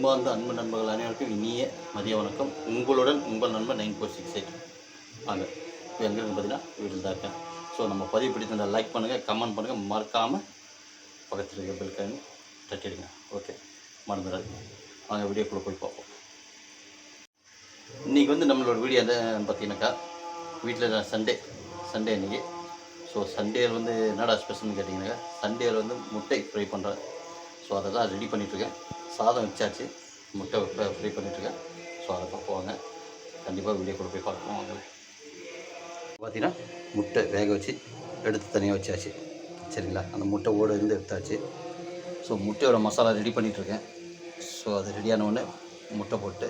அன்பார்ந்த அன்பு நண்பர்கள் அனைவருக்கும் இனிய மதிய வணக்கம். உங்களுடன் உங்கள் நண்பன் நைன் ஃபோர் சிக்ஸ் எயிட். வாங்க இப்போ எங்கே பார்த்தீங்கன்னா வீட்டில் தான் இருக்கேன். ஸோ நம்ம பதிவு பிடித்திருந்தால் லைக் பண்ணுங்கள் கமெண்ட் பண்ணுங்கள் மறக்காமல் பக்கத்தில் இருக்க பெல்காயின் தட்டிடுங்க ஓகே மறந்துடாது வாங்க வீடியோக்குள்ளே போய் பார்ப்போம். இன்றைக்கி வந்து நம்மளோட வீடியோ எதை பார்த்தீங்கன்னாக்கா வீட்டில் சண்டே சண்டே அன்றைக்கி ஸோ சண்டேயில் வந்து என்னடா ஸ்பெஷல்னு கேட்டிங்கன்னாக்கா சண்டேயில் வந்து முட்டை ஃப்ரை பண்ணுறேன் ஸோ அதை தான் ரெடி பண்ணிகிட்ருக்கேன் சாதம் வச்சாச்சு. முட்டை ஃப்ரை பண்ணிட்டுருக்கேன். ஸோ அதை பார்ப்போங்க கண்டிப்பாக வீடியோ கூட போய் பார்ப்போம் வாங்க. பார்த்தீங்கன்னா முட்டை வேக வச்சு எடுத்து தனியாக வச்சாச்சு. சரிங்களா? அந்த முட்டை ஓடு இருந்து எடுத்தாச்சு. ஸோ முட்டையோட மசாலா ரெடி பண்ணிகிட்ருக்கேன் ஸோ அது ரெடியான உடனே முட்டை போட்டு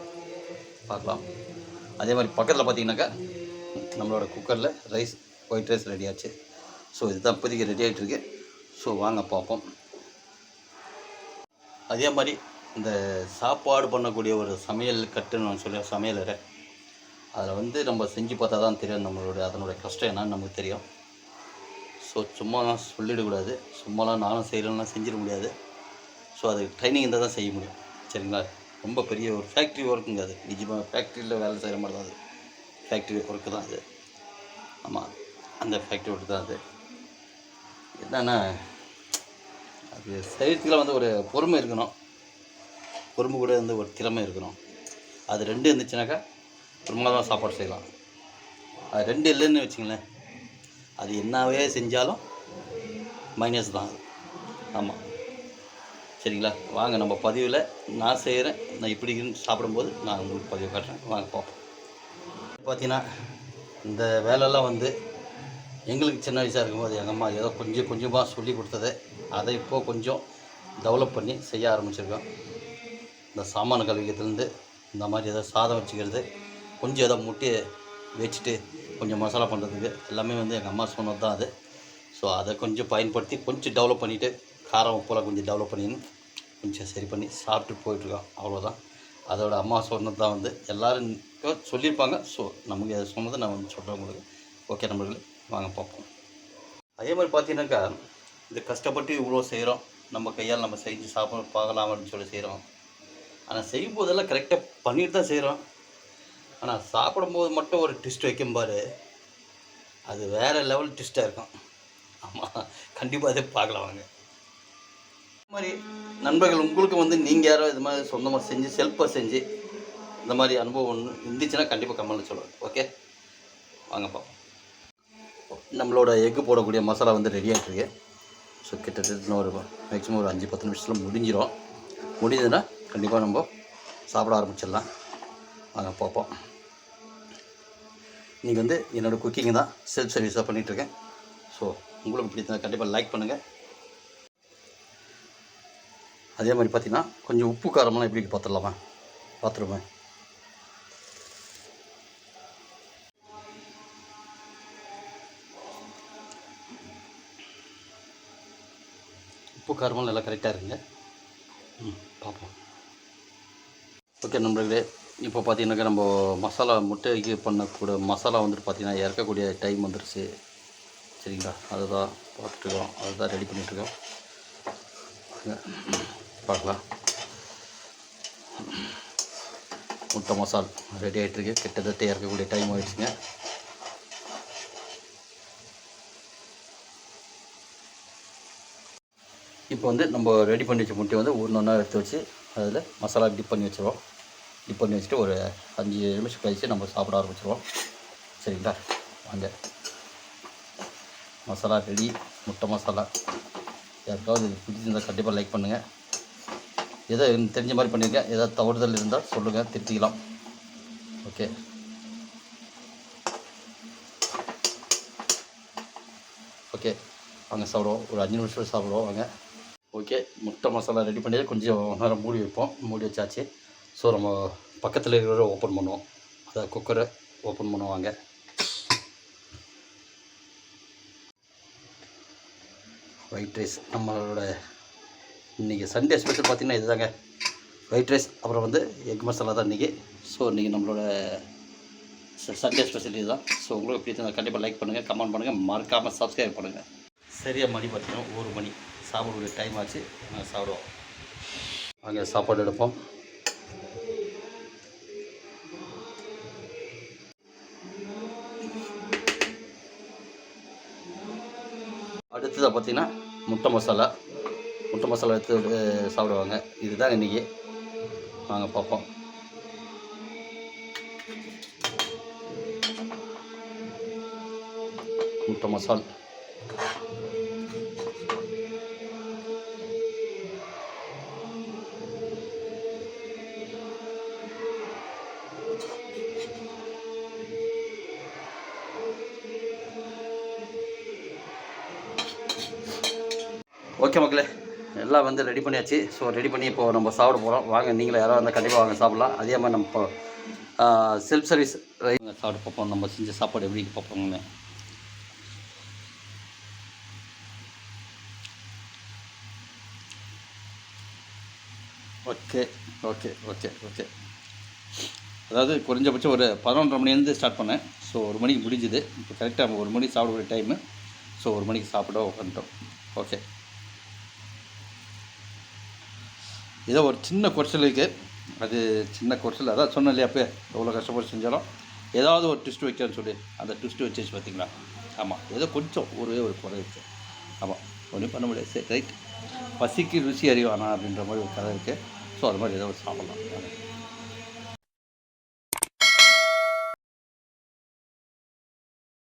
பார்க்கலாம். அதே மாதிரி பக்கத்தில் பார்த்தீங்கன்னாக்கா நம்மளோட குக்கரில் ரைஸ் ஒயிட் ரைஸ் ரெடி ஆச்சு. ஸோ இதுதான் இப்போதைக்கு ரெடி ஆகிட்டுருக்கு ஸோ வாங்க பார்ப்போம். அதே மாதிரி இந்த சாப்பாடு பண்ணக்கூடிய ஒரு சமையல் கட்டுன்னு நான் சொல்லி சமையலறை அதில் வந்து நம்ம செஞ்சு பார்த்தா தான் தெரியும் நம்மளோட அதனுடைய கஷ்டம் என்னன்னு நமக்கு தெரியும். ஸோ சும்மாலாம் சொல்லிடக்கூடாது சும்மாலாம் நானும் செய்கிறேன்லாம் செஞ்சிட முடியாது. ஸோ அது ட்ரைனிங் இருந்தால் தான் செய்ய முடியும். சரிங்களா? ரொம்ப பெரிய ஒரு ஃபேக்ட்ரி ஒர்க்குங்க அது. நிஜமாக ஃபேக்ட்ரியில் வேலை செய்கிற மாதிரி தான் அது. ஃபேக்ட்ரி ஒர்க்கு தான் அது. ஆமாம் அந்த ஃபேக்ட்ரி ஒர்க்கு தான் அது. என்னென்னா அது செய்கிறதுக்குலாம் வந்து ஒரு பொறுமை இருக்கணும். குறும்பு கூட வந்து ஒரு திறமை இருக்கணும். அது ரெண்டு இருந்துச்சுனாக்கா பிரமாதமாக சாப்பாடு செய்யலாம். அது ரெண்டு இல்லைன்னு வச்சுங்களேன் அது என்னவே செஞ்சாலும் மைனஸ் தான். அது ஆமாம் சரிங்களா? வாங்க நம்ம பதிவில் நான் செய்கிறேன் நான் இப்படி சாப்பிடும்போது நான் உங்களுக்கு பதிவு காட்டுறேன். வாங்க பார்ப்போம். பார்த்தீங்கன்னா இந்த வேலையெல்லாம் வந்து எங்களுக்கு சின்ன வயசாக இருக்கும்போது எங்கள் அம்மா ஏதோ கொஞ்சம் கொஞ்சமாக சொல்லி கொடுத்தது அதை இப்போது கொஞ்சம் டெவலப் பண்ணி செய்ய ஆரம்பிச்சிருக்கோம். இந்த சாமான கழுவிக்கிறதுலேருந்து இந்த மாதிரி ஏதோ சாதம் வச்சுக்கிறது கொஞ்சம் ஏதோ முட்டையை வச்சுட்டு கொஞ்சம் மசாலா பண்ணுறதுக்கு எல்லாமே வந்து எங்கள் அம்மா சொன்னது தான் அது. ஸோ அதை கொஞ்சம் பயன்படுத்தி கொஞ்சம் டெவலப் பண்ணிவிட்டு காரம் உப்பெல்லாம் கொஞ்சம் டெவலப் பண்ணி கொஞ்சம் சரி பண்ணி சாப்பிட்டு போயிட்டுருக்கோம். அவ்வளோதான். அதோட அம்மா சொன்னது தான் வந்து எல்லோரும் சொல்லியிருப்பாங்க. ஸோ நமக்கு அதை சொன்னதை நான் வந்து சொல்கிறேன் உங்களுக்கு. ஓகே நம்மளுக்கு வாங்க பார்ப்போம். அதே மாதிரி பார்த்தீங்கன்னாக்கா இது கஷ்டப்பட்டு இவ்வளோ செய்கிறோம். நம்ம கையால் நம்ம செஞ்சு சாப்பிட பார்க்கலாம் அப்படின்னு சொல்லி செய்கிறோம். ஆனால் செய்யும் போதெல்லாம் கரெக்டாக பண்ணிட்டு தான் செய்கிறோம் ஆனால் சாப்பிடும்போது மட்டும் ஒரு ட்விஸ்ட் வைக்கும் பாரு. அது வேறு லெவல் ட்விஸ்ட்டாக இருக்கும். ஆமாம் கண்டிப்பாக அதே பார்க்கலாம் வாங்க. இந்த மாதிரி நண்பர்கள் உங்களுக்கு வந்து நீங்கள் யாரோ இது மாதிரி சொந்தமாக செஞ்சு செல்ஃபாக செஞ்சு இந்த மாதிரி அனுபவம் ஒன்று இருந்துச்சுன்னா கண்டிப்பாக கமெண்ட்டில் சொல்லுவேன் ஓகே வாங்க பார்ப்போம் நம்மளோட எக்கு போடக்கூடிய மசாலா வந்து ரெடி ஆகிட்டுருக்கு ஸோ கிட்டத்தட்ட ஒரு மேக்ஸிமம் ஒரு அஞ்சு பத்து நிமிஷத்தில் முடிஞ்சிடும் முடிஞ்சதுன்னா கண்டிப்பாக நம்ம சாப்பிட ஆரம்பிச்சிடலாம். வாங்க பார்ப்போம். இன்றைக்கி வந்து என்னோடய குக்கிங் தான் செல்ஃப் சர்வீஸாக பண்ணிகிட்ருக்கேன் ஸோ உங்களுக்கு பிடித்தா கண்டிப்பாக லைக் பண்ணுங்கள் அதே மாதிரி பார்த்திங்கன்னா கொஞ்சம் உப்பு காரமெல்லாம் எப்படி பார்த்துடலாமா பார்த்துருவேன் உப்பு காரமெல்லாம் நல்லா கரெக்டாக இருக்குங்க. ம் பார்ப்போம். ஓகே நண்பர்களே இப்போ பார்த்தீங்கன்னாக்கா நம்ம மசாலா முட்டைக்கு பண்ணக்கூடிய மசாலா வந்துட்டு பார்த்தீங்கன்னா இறக்கக்கூடிய டைம் வந்துருச்சு. சரிங்களா? அதுதான் பார்த்துட்ருக்கோம் அதுதான் ரெடி பண்ணிகிட்ருக்கோம் பார்க்கலாம். முட்டை மசால் ரெடி ஆகிட்டுருக்கு கிட்டத்தட்ட இறக்கக்கூடிய டைம் ஆகிடுச்சுங்க இப்போ வந்து நம்ம ரெடி பண்ணி வச்ச முட்டையை வந்து ஒன்று ஒன்றா எடுத்து வச்சு அதில் மசாலா டிப் பண்ணி வச்சுருவோம். டிப் பண்ணி வச்சுட்டு ஒரு அஞ்சு நிமிஷம் கழிச்சு நம்ம சாப்பிட ஆரம்பிச்சிருவோம். சரிங்களா? வாங்க. மசாலா ரெடி முட்டை மசாலா. யாருக்காவது பிடிச்சிருந்தால் கண்டிப்பாக லைக் பண்ணுங்கள் ஏதோ தெரிஞ்ச மாதிரி பண்ணியிருக்கேன் ஏதாவது தவறுதல் இருந்தால் சொல்லுங்கள் திருத்திக்கலாம். ஓகே ஓகே வாங்க சாப்பிடுவோம். ஒரு அஞ்சு நிமிஷம் சாப்பிடுவோம். வாங்க. ஓகே முட்டை மசாலா ரெடி பண்ணி கொஞ்சம் நேரம் மூடி வைப்போம். மூடி வச்சாச்சு. ஸோ நம்ம பக்கத்தில் இருக்கிற ஓப்பன் பண்ணுவோம். அதை குக்கரை ஓப்பன் பண்ணுவாங்க ஒயிட் ரைஸ் நம்மளோட இன்றைக்கி சண்டே ஸ்பெஷல் பார்த்திங்கன்னா இதுதாங்க. ஒயிட் ரைஸ் அப்புறம் வந்து எக் மசாலா தான் இன்றைக்கி ஸோ இன்றைக்கி நம்மளோட சண்டே ஸ்பெஷல் இதுதான். ஸோ உங்களுக்கு பிடிச்சா கண்டிப்பாக லைக் பண்ணுங்கள் கமெண்ட் பண்ணுங்கள் மறக்காமல் சப்ஸ்கிரைப் பண்ணுங்கள் சரியாக மணி பார்த்தீங்கன்னா ஒரு மணி. சாப்பிடக்கூடிய டைம் ஆச்சு. நாங்கள் சாப்பிடுவோம். அங்கே சாப்பாடு எடுப்போம். அடுத்ததாக பார்த்தீங்கன்னா முட்டை மசாலா. முட்டை மசாலா எடுத்து சாப்பிடுவாங்க. இதுதான் இன்றைக்கி நாங்கள் பார்ப்போம். முட்டை மசாலா. ஓகே மக்களே எல்லாம் வந்து ரெடி பண்ணியாச்சு. ஸோ ரெடி பண்ணி இப்போ நம்ம சாப்பிட போகிறோம் வாங்க நீங்களும் யாராவது இருந்தால் கண்டிப்பாக வாங்க சாப்பிட்லாம். அதே மாதிரி நம்ம இப்போ செல்ஃப் சர்வீஸ் சாப்பிட்டு பார்ப்போம். நம்ம செஞ்ச சாப்பாடு எப்படி இருக்கு ஓகே ஓகே ஓகே ஓகே. அதாவது குறைஞ்சபட்சம் ஒரு பதினொன்றரை மணிலேருந்து ஸ்டார்ட் பண்ணேன். ஸோ ஒரு மணிக்கு முடிஞ்சுது. இப்போ கரெக்டாக ஒரு மணிக்கு சாப்பிடக்கூடிய டைமு ஸோ ஒரு மணிக்கு சாப்பிட உட்காந்துட்டோம். ஓகே ஏதோ ஒரு சின்ன குறைச்சல் இருக்குது அது சின்ன குறைச்சல். அதான் சொன்னேன் இல்லையா அப்போ எவ்வளோ கஷ்டப்பட்டு செஞ்சாலும். ஏதாவது ஒரு ட்விஸ்ட் வைக்கிறேன்னு சொல்லி. அந்த ட்விஸ்ட் வச்சு பார்த்தீங்களா? ஆமாம் ஏதோ கொஞ்சம் ஒரே ஒரு குறை இருக்குது ஆமாம் ஒன்றும் பண்ண முடியாது. சரி ரைட் பசிக்கு ருசி அறிவானா அப்படின்ற மாதிரி ஒரு கதை இருக்குது ஸோ அது மாதிரி ஏதோ ஒரு சாப்பிட்லாம்.